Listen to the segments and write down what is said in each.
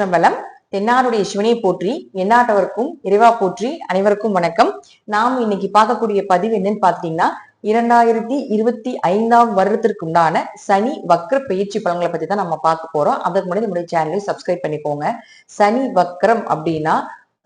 திருச்சிற்றம்பலம் தென்னாருடைய சிவனை போற்றி எந்நாட்டவருக்கும் இறைவா போற்றி அனைவருக்கும் வணக்கம். நாம் இன்னைக்கு பார்க்கக்கூடிய பதிவு என்னன்னு பாத்தீங்கன்னா இரண்டாயிரத்தி இருபத்தி ஐந்தாம் வருடத்திற்கு உண்டான சனி வக்ர பயிற்சி பலன்களை பத்தி தான் நம்ம பார்க்க போறோம். அதுக்கு முன்னாடி நம்முடைய சேனலை சப்ஸ்கிரைப் பண்ணிக்கோங்க. சனி வக்ரம் அப்படின்னா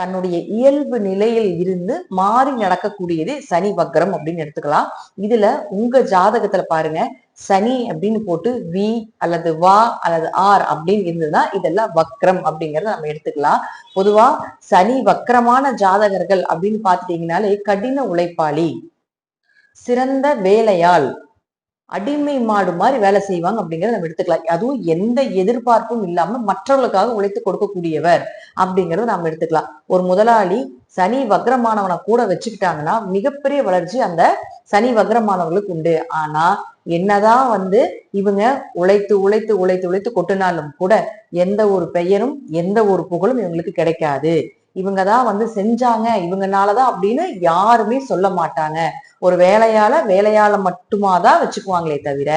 தன்னுடைய இயல்பு நிலையில் இருந்து மாறி நடக்கக்கூடியது சனி வக்ரம் அப்படின்னு எடுத்துக்கலாம். இதுல உங்க ஜாதகத்துல பாருங்க சனி அப்படின்னு போட்டு வி அல்லது வா அல்லது ஆர் அப்படின்னு இருந்ததுன்னா இதெல்லாம் வக்ரம் அப்படிங்கறத நம்ம எடுத்துக்கலாம். பொதுவா சனி வக்ரமான ஜாதகர்கள் அப்படின்னு பாத்துட்டீங்கனாலே கடின உழைப்பாளி சிறந்த வேலையாள் அடிமை மாடு மாதிரி வேலை செய்வாங்க அப்படிங்கறத நம்ம எடுத்துக்கலாம். அதுவும் எந்த எதிர்பார்ப்பும் இல்லாம மற்றவர்களுக்காக உழைத்து கொடுக்கக்கூடியவர் அப்படிங்கறத நம்ம எடுத்துக்கலாம். ஒரு முதலாளி சனி வக்ரமானவனை கூட வச்சுக்கிட்டாங்கன்னா மிகப்பெரிய வளர்ச்சி அந்த சனி வக்ரமானவர்களுக்கு உண்டு. ஆனா என்னதான் வந்து இவங்க உழைத்து உழைத்து உழைத்து உழைத்து கொட்டினாலும் கூட எந்த ஒரு பெயரும் எந்த ஒரு புகழும் இவங்களுக்கு கிடைக்காது. இவங்க தான் வந்து செஞ்சாங்க. இவங்கனாலதான் அப்படின்னு யாருமே சொல்ல மாட்டாங்க. ஒரு வேலையால வேலையால மட்டுமா தான் வச்சுக்குவாங்களே தவிர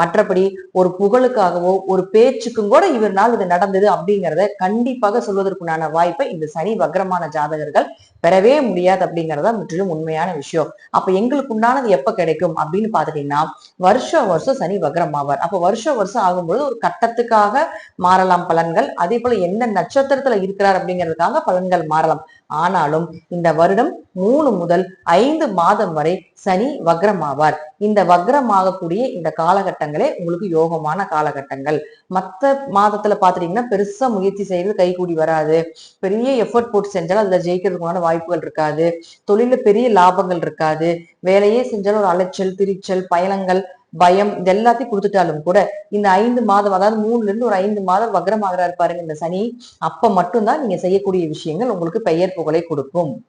மற்றபடி ஒரு புகழுக்காகவோ ஒரு பேச்சுக்கும் கூட இவர்னால் இது நடந்தது அப்படிங்கிறத கண்டிப்பாக சொல்வதற்குண்டான வாய்ப்பை இந்த சனி வக்ரமான ஜாதகர்கள் பெறவே முடியாது அப்படிங்கறத முற்றிலும் உண்மையான விஷயம். அப்ப எங்களுக்கு உண்டானது எப்ப கிடைக்கும் அப்படின்னு பாத்துட்டீங்கன்னா வருஷம் வருஷம் சனி வக்ரம் ஆவார். அப்ப வருஷம் வருஷம் ஆகும்போது ஒரு கட்டத்துக்காக மாறலாம் பலன்கள் அதே போல எந்த நட்சத்திரத்துல இருக்கிறார் அப்படிங்கிறதுக்காக பலன்கள் மாறலாம். ஆனாலும் இந்த வருடம் மூணு முதல் ஐந்து மாதம் வரை சனி வக்ரமாவார். இந்த வக்ரமாகக்கூடிய இந்த காலகட்டங்களே உங்களுக்கு யோகமான காலகட்டங்கள். மற்ற மாதத்துல பாத்துட்டீங்கன்னா பெருசா முயற்சி செய்யறது கைகூடி வராது. பெரிய எஃபர்ட் போட்டு செஞ்சாலும் அதுல ஜெயிக்கிறதுக்கான வாய்ப்புகள் இருக்காது. தொழில பெரிய லாபங்கள் இருக்காது. வேலையே செஞ்சாலும் ஒரு அலைச்சல் திரிச்சல் பயணங்கள் பயம் இது எல்லாத்தையும் கொடுத்துட்டாலும் கூட இந்த ஐந்து மாதம் அதாவது மூணுல இருந்து ஒரு ஐந்து மாதம் வக்ரமாகிறாரு பாருங்க இந்த சனி. அப்ப மட்டும்தான் நீங்க செய்யக்கூடிய விஷயங்கள் உங்களுக்கு பெயர் புகழை கொடுக்கும்.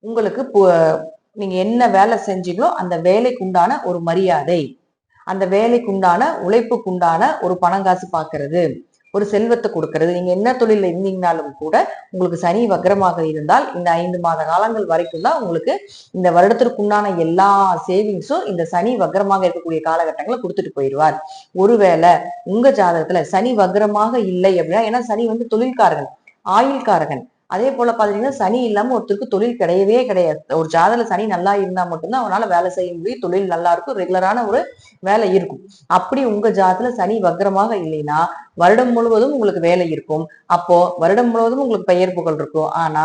உங்களுக்கு பு- நீங்க என்ன வேலை செஞ்சீங்களோ அந்த வேலைக்கு உண்டான ஒரு மரியாதை. அந்த வேலைக்கு உண்டான உழைப்புக்கு உண்டான ஒரு பணங்காசு பாக்குறது ஒரு செல்வத்தை கொடுக்கறது. நீங்க என்ன தொழில இருந்தீங்கனாலும் கூட உங்களுக்கு சனி வக்கரமாக இருந்தால் இந்த ஐந்து மாத காலங்கள் வரைக்கும் தான் உங்களுக்கு இந்த வருடத்திற்குண்டான எல்லா சேவிங்ஸும் இந்த சனி வக்கரமாக இருக்கக்கூடிய காலகட்டங்களை கொடுத்துட்டு போயிடுவார். ஒருவேளை உங்க ஜாதகத்துல சனி வக்கரமாக இல்லை அப்படின்னா ஏன்னா சனி வந்து தொழில்காரகன் ஆயுள்காரகன். அதே போல பாத்தீங்கன்னா சனி இல்லாம ஒருத்தருக்கு தொழில் கிடையவே கிடையாது. ஒரு ஜாதகத்துல சனி நல்லா இருந்தா மட்டும்தான் அவனால வேலை செய்ய முடியும். தொழில் நல்லா இருக்கும். ரெகுலரான ஒரு வேலை இருக்கும். அப்படி உங்க ஜாதகத்துல சனி வக்ரமாக இல்லைன்னா வருடம் முழுவதும் உங்களுக்கு வேலை இருக்கும். அப்போ வருடம் முழுவதும் உங்களுக்கு பெயர் புகழ் இருக்கும். ஆனா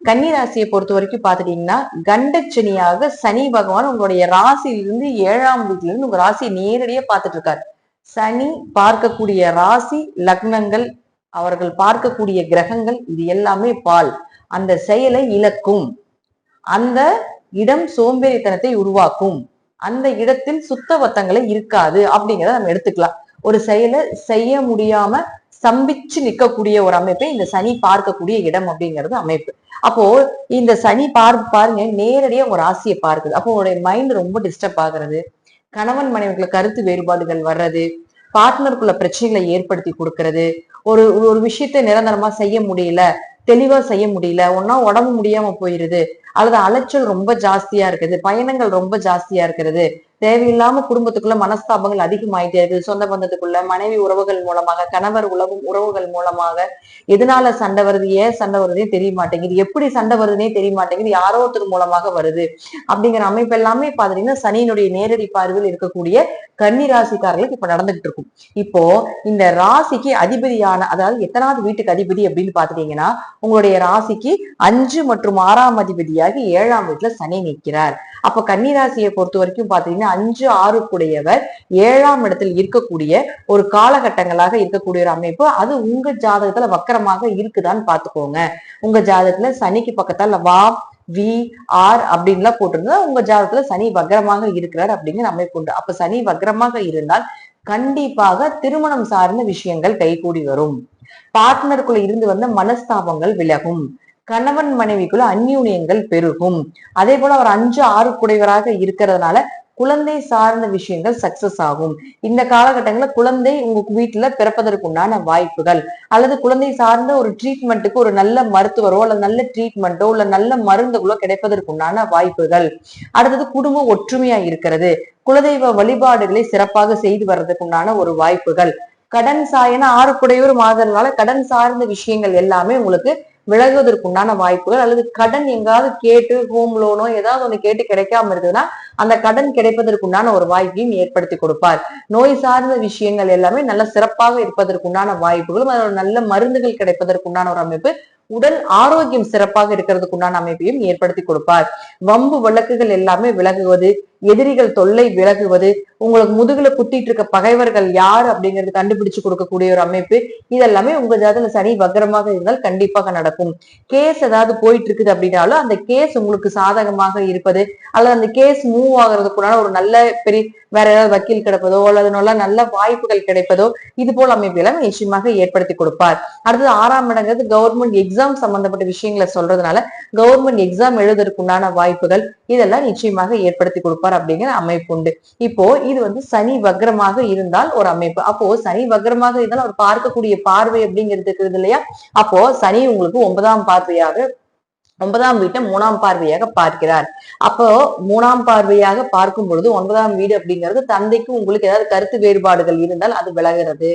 கன்னிராசியை பொறுத்த வரைக்கும் பாத்துட்டீங்கன்னா கண்டச்சனியாக சனி பகவான் உங்களுடைய ராசியிலிருந்து ஏழாம் வீட்டுல இருந்து உங்க ராசியை நேரடியா பார்த்துட்டு இருக்காரு சனி பார்க்கக்கூடிய ராசி லக்னங்கள் அவர்கள் பார்க்கக்கூடிய கிரகங்கள் இது எல்லாமே பால். அந்த செயலை இழக்கும். அந்த இடம் சோம்பேறித்தனத்தை உருவாக்கும். அந்த இடத்தில் சுத்தவத்தங்களை இருக்காது அப்படிங்கிறத நம்ம எடுத்துக்கலாம். ஒரு செயலை செய்ய முடியாம ஸ்தம்பிச்சு நிக்கக்கூடிய ஒரு அமைப்பை இந்த சனி பார்க்கக்கூடிய இடம் அப்படிங்கிறது அமைப்பு. அப்போ இந்த சனி பார் பாருங்க நேரடியா உங்க ராசியை பார்க்குது. அப்போ உங்களுடைய மைண்ட் ரொம்ப டிஸ்டர்ப் ஆகுறது. கணவன் மனைவிக்குள்ள கருத்து வேறுபாடுகள் வர்றது. பார்ட்னருக்குள்ள பிரச்சனைகளை ஏற்படுத்தி கொடுக்கறது. ஒரு ஒரு விஷயத்த நிரந்தரமா செய்ய முடியல தெளிவா செய்ய முடியல ஒன்னா உடம்பு முடியாம போயிருது அல்லது அலைச்சல் ரொம்ப ஜாஸ்தியா இருக்குது பயணங்கள் ரொம்ப ஜாஸ்தியா இருக்கிறது தேவையில்லாம குடும்பத்துக்குள்ள மனஸ்தாபங்கள் அதிகமாயிட்டே இருக்குது. சொந்த பந்தத்துக்குள்ள மனைவி உறவுகள் மூலமாக கணவர் உறவு உறவுகள் மூலமாக எதனால சண்டை வருது? ஏன் சண்டை வருதுன்னே தெரிய மாட்டேங்குது எப்படி சண்டை வருதுன்னே தெரிய மாட்டேங்குது யாரோ ஒருத்தர் மூலமாக வருது. அப்படிங்கிற அமைப்பு எல்லாமே பாத்தீங்கன்னா சனியினுடைய நேரடி பார்வையில் இருக்கக்கூடிய கன்னி ராசிக்காரர்களுக்கு இப்ப நடந்துகிட்டு இருக்கும். இப்போ இந்த ராசிக்கு அதிபதியான அதாவது எத்தனாவது வீட்டுக்கு அதிபதி அப்படின்னு பாத்துட்டீங்கன்னா உங்களுடைய ராசிக்கு அஞ்சு மற்றும் ஆறாம் அதிபதியாகி ஏழாம் வீட்டுல சனி நிற்கிறார். அப்ப கன்னி ராசியை பொறுத்த வரைக்கும் பாத்தீங்கன்னா அஞ்சு ஆறுக்குடையவர் ஏழாம் இடத்தில் இருக்கக்கூடிய ஒரு காலகட்டங்களாக இருக்கக்கூடிய ஒரு அமைப்பு. அது உங்க ஜாதகத்துல வக்கரமாக இருக்குதான்னு பாத்துக்கோங்க. உங்க ஜாதகத்துல சனிக்கு பக்கத்தால வா வி ஆர் அப்படின்லாம் போட்டிருந்தா உங்க ஜாதகத்துல சனி வக்ரமாக இருக்கிறார் அப்படிங்கிற அமைப்பு உண்டு. அப்ப சனி வக்ரமாக இருந்தால் கண்டிப்பாக திருமணம் சார்ந்த விஷயங்கள் கைகூடி வரும். பார்ட்னருக்குள்ள இருந்து வந்த மனஸ்தாபங்கள் விலகும். கணவன் மனைவிக்குள்ள அந்யூனியங்கள் பெருகும். அதே போல அவர் அஞ்சு ஆறு குடைவராக இருக்கிறதுனால குழந்தை சார்ந்த விஷயங்கள் சக்சஸ் ஆகும். இந்த காலகட்டங்களில் குழந்தை உங்க வீட்டுல பிறப்பதற்குண்டான வாய்ப்புகள். அல்லது குழந்தை சார்ந்த ஒரு ட்ரீட்மெண்ட்டுக்கு ஒரு நல்ல மருத்துவரோ அல்லது நல்ல ட்ரீட்மெண்ட்டோ இல்ல நல்ல மருந்துகளோ கிடைப்பதற்குண்டான வாய்ப்புகள். அடுத்தது குடும்பம் ஒற்றுமையா இருக்கிறது. குலதெய்வ வழிபாடுகளை சிறப்பாக செய்து வர்றதுக்குண்டான ஒரு வாய்ப்புகள். கடன் சாயன ஆறு மாதனால கடன் சார்ந்த விஷயங்கள் எல்லாமே உங்களுக்கு விலகுவதற்குண்டான வாய்ப்புகள் அல்லது கடன் எங்காவது கேட்டு ஹோம் லோனோ ஏதாவது ஒண்ணு கேட்டு கிடைக்காம இருந்ததுன்னா அந்த கடன் கிடைப்பதற்குண்டான ஒரு வாய்ப்பையும் ஏற்படுத்தி கொடுப்பார். நோய் சார்ந்த விஷயங்கள் எல்லாமே நல்ல சிறப்பாக இருப்பதற்குண்டான வாய்ப்புகளும் அதோட நல்ல மருந்துகள் கிடைப்பதற்குண்டான ஒரு அமைப்பு உடல் ஆரோக்கியம் சிறப்பாக இருக்கிறதுக்குண்டான அமைப்பையும் ஏற்படுத்தி கொடுப்பார். வம்பு வழக்குகள் எல்லாமே விலகுவது எதிரிகள் தொல்லை விலகுவது உங்களுக்கு முதுகுல குத்திட்டு இருக்க பகைவர்கள் யார் அப்படிங்கிறது கண்டுபிடிச்சு கொடுக்கக்கூடிய ஒரு அமைப்பு. இதெல்லாமே உங்க ஜாதக சனி வக்கரமாக இருந்தால் கண்டிப்பாக நடக்கும். கேஸ் ஏதாவது போயிட்டு இருக்குது அப்படின்னாலும் அந்த கேஸ் உங்களுக்கு சாதகமாக இருப்பது அல்லது அந்த கேஸ் மூவ் ஆகுறதுக்குள்ளான ஒரு நல்ல பெரிய வேற ஏதாவது வக்கீல் கிடைப்பதோ அல்லது நல்ல நல்ல வாய்ப்புகள் கிடைப்பதோ இது போல அமைப்பு நிச்சயமாக ஏற்படுத்தி கொடுப்பார். அடுத்தது ஆறாம் இடங்கிறது கவர்மெண்ட் எக்ஸாம் சம்பந்தப்பட்ட விஷயங்களை சொல்றதுனால கவர்மெண்ட் எக்ஸாம் எழுதுறதுக்குண்டான வாய்ப்புகள் இதெல்லாம் நிச்சயமாக ஏற்படுத்தி கொடுப்பார். நம்பர் அப்படிங்கிற அமைப்பு உண்டு. இப்போ இது வந்து சனி வக்ரமாக இருந்தால் ஒரு அமைப்பு. அப்போ சனி வக்ரமாக இருந்தால் அவர் பார்க்கக்கூடிய பார்வை அப்படிங்கிறது இருக்குது இல்லையா? அப்போ சனி உங்களுக்கு ஒன்பதாம் பார்வையாக ஒன்பதாம் வீட்டை மூணாம் பார்வையாக பார்க்கிறார். அப்போ மூணாம் பார்வையாக பார்க்கும் பொழுது ஒன்பதாம் வீடு அப்படிங்கிறது தந்தைக்கு உங்களுக்கு ஏதாவது கருத்து வேறுபாடுகள் இருந்தால் அது விலகிறது.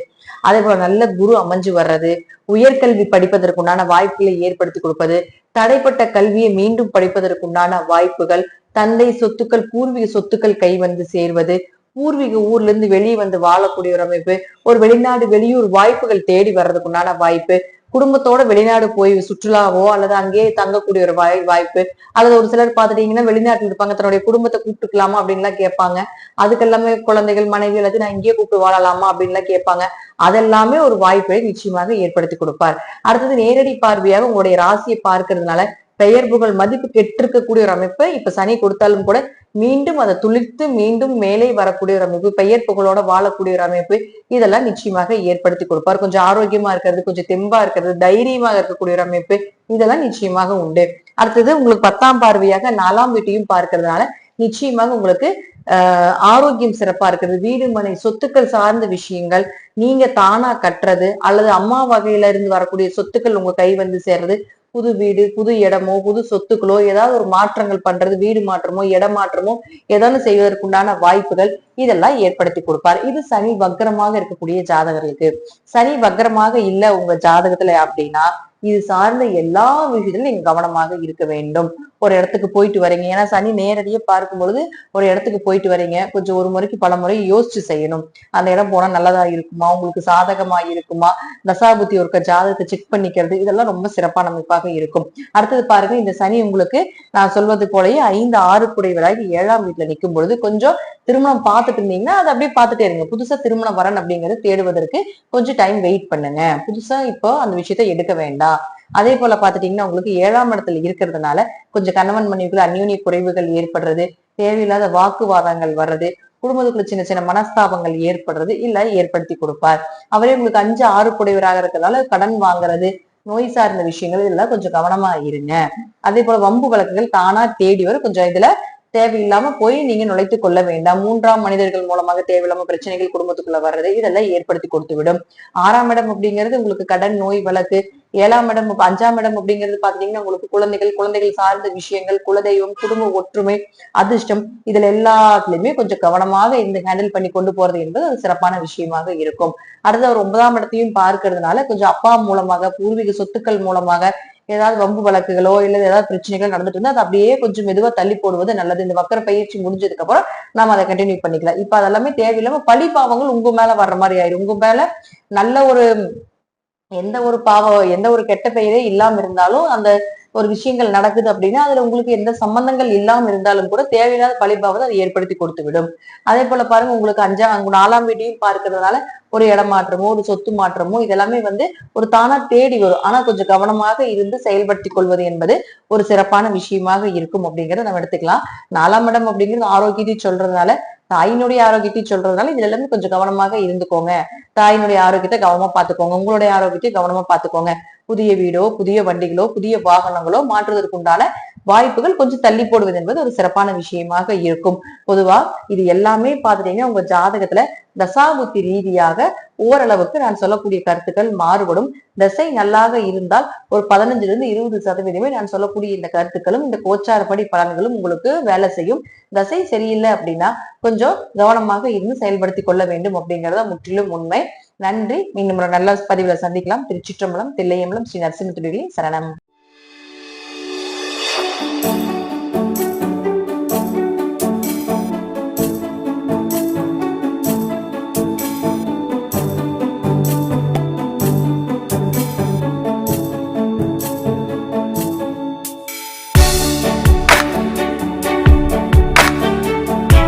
அதே போல நல்ல குரு அமைஞ்சு வர்றது உயர்கல்வி படிப்பதற்குண்டான வாய்ப்புகளை ஏற்படுத்தி கொடுப்பது தடைப்பட்ட கல்வியை மீண்டும் படிப்பதற்குண்டான வாய்ப்புகள் தந்தை சொத்துக்கள் பூர்வீக சொத்துக்கள் கை வந்து சேர்வது பூர்வீக ஊர்ல இருந்து வெளியே வந்து வாழக்கூடிய ஒரு அமைப்பு ஒரு வெளிநாடு வெளியூர் வாய்ப்புகள் தேடி வர்றதுக்குண்டான வாய்ப்பு குடும்பத்தோட வெளிநாடு போய் சுற்றுலாவோ அல்லது அங்கேயே தங்கக்கூடிய ஒரு வாய் வாய்ப்பு அல்லது ஒரு சிலர் பார்த்துட்டீங்கன்னா வெளிநாட்டில் இருப்பாங்க தன்னுடைய குடும்பத்தை கூப்பிட்டுக்கலாமா அப்படின்லாம் கேட்பாங்க. அதுக்கெல்லாமே குழந்தைகள் மனைவி எல்லாத்தையும் நான் இங்கேயே கூப்பிட்டு வாழலாமா அப்படின்லாம் கேட்பாங்க. அதெல்லாமே ஒரு வாய்ப்பை நிச்சயமாக ஏற்படுத்தி கொடுப்பார். அடுத்தது நேரடி பார்வையாக உங்களுடைய ராசியை பார்க்கறதுனால பெயர் புகழ் மதிப்பு கெட்டிருக்கக்கூடிய ஒரு அமைப்பு இப்ப சனி கொடுத்தாலும் கூட மீண்டும் அதை துளிர்த்து மீண்டும் மேலே வரக்கூடிய ஒரு அமைப்பு பெயர் புகழோட வாழக்கூடிய ஒரு அமைப்பு இதெல்லாம் நிச்சயமாக ஏற்படுத்தி கொடுப்பார். கொஞ்சம் ஆரோக்கியமா இருக்கிறது கொஞ்சம் தெம்பா இருக்கிறது தைரியமாக இருக்கக்கூடிய ஒரு அமைப்பு இதெல்லாம் நிச்சயமாக உண்டு. அடுத்தது உங்களுக்கு பத்தாம் பார்வையாக நாலாம் வீட்டையும் பார்க்கறதுனால நிச்சயமாக உங்களுக்கு ஆஹ் ஆரோக்கியம் சிறப்பா இருக்கிறது. வீடு மனை சொத்துக்கள் சார்ந்த விஷயங்கள் நீங்க தானா கட்டுறது அல்லது அம்மா வகையில இருந்து வரக்கூடிய சொத்துக்கள் உங்க கை வந்து சேர்றது புது வீடு புது இடமோ புது சொத்துக்களோ ஏதாவது ஒரு மாற்றங்கள் பண்றது வீடு மாற்றமோ இடம் மாற்றமோ ஏதாவது செய்வதற்குண்டான வாய்ப்புகள் இதெல்லாம் ஏற்படுத்தி கொடுப்பார். இது சனி வக்கரமாக இருக்கக்கூடிய ஜாதகர்களுக்கு. சனி வக்கரமாக இல்ல உங்க ஜாதகத்துல அப்படின்னா இது சார்ந்த எல்லா விஷயத்திலும் நீங்க கவனமாக இருக்க வேண்டும். ஒரு இடத்துக்கு போயிட்டு வரீங்க. ஏன்னா சனி நேரடியா பார்க்கும் பொழுது ஒரு இடத்துக்கு போயிட்டு வரீங்க. கொஞ்சம் ஒரு முறைக்கு பல முறை யோசிச்சு செய்யணும். அந்த இடம் போனா நல்லதா இருக்குமா? உங்களுக்கு சாதகமா இருக்குமா? தசாபுத்தி ஒருக்க ஜாதகத்தை செக் பண்ணிக்கிறது இதெல்லாம் ரொம்ப சிறப்பான அமைப்பாக இருக்கும். அடுத்தது பாருங்க இந்த சனி உங்களுக்கு நான் சொல்வது போலயே ஐந்து ஆறு குடைவராகி ஏழாம் வீட்டுல நிற்கும் பொழுது கொஞ்சம் திருமணம் பார்த்துட்டு இருந்தீங்கன்னா அதை அப்படியே பார்த்துட்டே இருங்க. புதுசா திருமணம் வரன் அப்படிங்கறது தேடுவதற்கு கொஞ்சம் டைம் வெயிட் பண்ணுங்க. புதுசா இப்போ அந்த விஷயத்த எடுக்க வேண்டாம். அதே போல பாத்துட்டீங்கன்னா உங்களுக்கு ஏழாம் இடத்துல இருக்கிறதுனால கொஞ்சம் கணவன் மனைவிக்குள்ள அந்யூன்ய குறைவுகள் ஏற்படுறது தேவையில்லாத வாக்குவாதங்கள் வர்றது குடும்பத்துக்குள்ள சின்ன சின்ன மனஸ்தாபங்கள் ஏற்படுறது இல்ல ஏற்படுத்தி கொடுப்பார். அவரே உங்களுக்கு அஞ்சு ஆறு குடைவராக இருக்கிறதால கடன் வாங்குறது நோய் சார்ந்த விஷயங்கள் இதெல்லாம் கொஞ்சம் கவனமா இருங்க. அதே போல வம்பு வழக்குகள் தானா தேடி வரும். கொஞ்சம் இதுல தேவையில்லாம போய் நீங்க நுழைத்து கொள்ள வேண்டாம். மூன்றாம் மனிதர்கள் மூலமாக தேவையில்லாம பிரச்சனைகள் குடும்பத்துக்குள்ள வர்றது இதெல்லாம் ஏற்படுத்தி கொடுத்து விடும் ஆறாம் இடம் அப்படிங்கிறது உங்களுக்கு கடன் நோய் வழக்கு. ஏழாம் இடம் அஞ்சாம் இடம் அப்படிங்கிறது பாத்தீங்கன்னா உங்களுக்கு குழந்தைகள் குழந்தைகள் சார்ந்த விஷயங்கள் குலதெய்வம் குடும்ப ஒற்றுமை அதிர்ஷ்டம். இதுல எல்லாத்துலயுமே கொஞ்சம் கவனமாக இந்த ஹேண்டில் பண்ணி கொண்டு போறது என்பது அது சிறப்பான விஷயமாக இருக்கும். அடுத்து ஒரு ஒன்பதாம் இடத்தையும் பார்க்கறதுனால கொஞ்சம் அப்பா மூலமாக பூர்வீக சொத்துக்கள் மூலமாக ஏதாவது வம்பு வழக்குகளோ இல்ல ஏதாவது பிரச்சனைகள் நடந்துட்டு இருந்தா அதை அப்படியே கொஞ்சம் மெதுவா தள்ளி போடுவது நல்லது. இந்த வக்கர பயிற்சி முடிஞ்சதுக்கு அப்புறம் நாம அதை கண்டினியூ பண்ணிக்கலாம். இப்ப அதெல்லாமே தேவையில்லாம பழி பாவங்கள் உங்க மேல வர்ற மாதிரி ஆயிரும். உங்க மேல நல்ல ஒரு எந்த ஒரு பாவம் எந்த ஒரு கெட்ட பெயரே இல்லாம இருந்தாலும் அந்த ஒரு விஷயங்கள் நடக்குது அப்படின்னா அதுல உங்களுக்கு எந்த சம்பந்தங்கள் இல்லாம இருந்தாலும் கூட தேவையில்லாத பழிபாவத்தை அதை ஏற்படுத்தி கொடுத்து விடும் அதே போல பாருங்க உங்களுக்கு அஞ்சாம் நாலாம் வீட்டையும் பார்க்கறதுனால ஒரு இடமாற்றமோ ஒரு சொத்து மாற்றமோ இதெல்லாமே வந்து ஒரு தானா தேடி வரும். ஆனா கொஞ்சம் கவனமாக இருந்து செயல்படுத்தி கொள்வது என்பது ஒரு சிறப்பான விஷயமாக இருக்கும் அப்படிங்கறத நம்ம எடுத்துக்கலாம். நாலாம் இடம் அப்படிங்கிறது ஆரோக்கியத்தை சொல்றதுனால தாயினுடைய ஆரோக்கியத்தை சொல்றதுனால இதுல எல்லாமே கொஞ்சம் கவனமாக இருந்துக்கோங்க. தாயினுடைய ஆரோக்கியத்தை கவனமா பாத்துக்கோங்க. உங்களுடைய ஆரோக்கியத்தை கவனமா பாத்துக்கோங்க. புதிய வீடோ புதிய வண்டிகளோ புதிய வாகனங்களோ மாற்றுவதற்கு உண்டான வாய்ப்புகள் கொஞ்சம் தள்ளி போடுவது என்பது ஒரு சிறப்பான விஷயமாக இருக்கும். பொதுவா இது எல்லாமே பார்த்துட்டீங்கன்னா உங்க ஜாதகத்துல தசாபுத்தி ரீதியாக ஓரளவுக்கு நான் சொல்லக்கூடிய கருத்துக்கள் மாறுபடும். தசை நல்லாக இருந்தால் ஒரு பதினஞ்சுல இருந்து இருபது சதவீதமே நான் சொல்லக்கூடிய இந்த கருத்துக்களும் இந்த கோச்சாரப்படி பலன்களும் உங்களுக்கு வேலை செய்யும். தசை சரியில்லை அப்படின்னா கொஞ்சம் கவனமாக இருந்து செயல்படுத்தி கொள்ள வேண்டும் அப்படிங்கறத முற்றிலும் உண்மை. நன்றி. மீண்டும் ஒரு நல்ல பதிவுல சந்திக்கலாம். திருச்சிற்றம்பலம் தில்லையம்பலம் ஸ்ரீ நரசிம்ம சரணம்.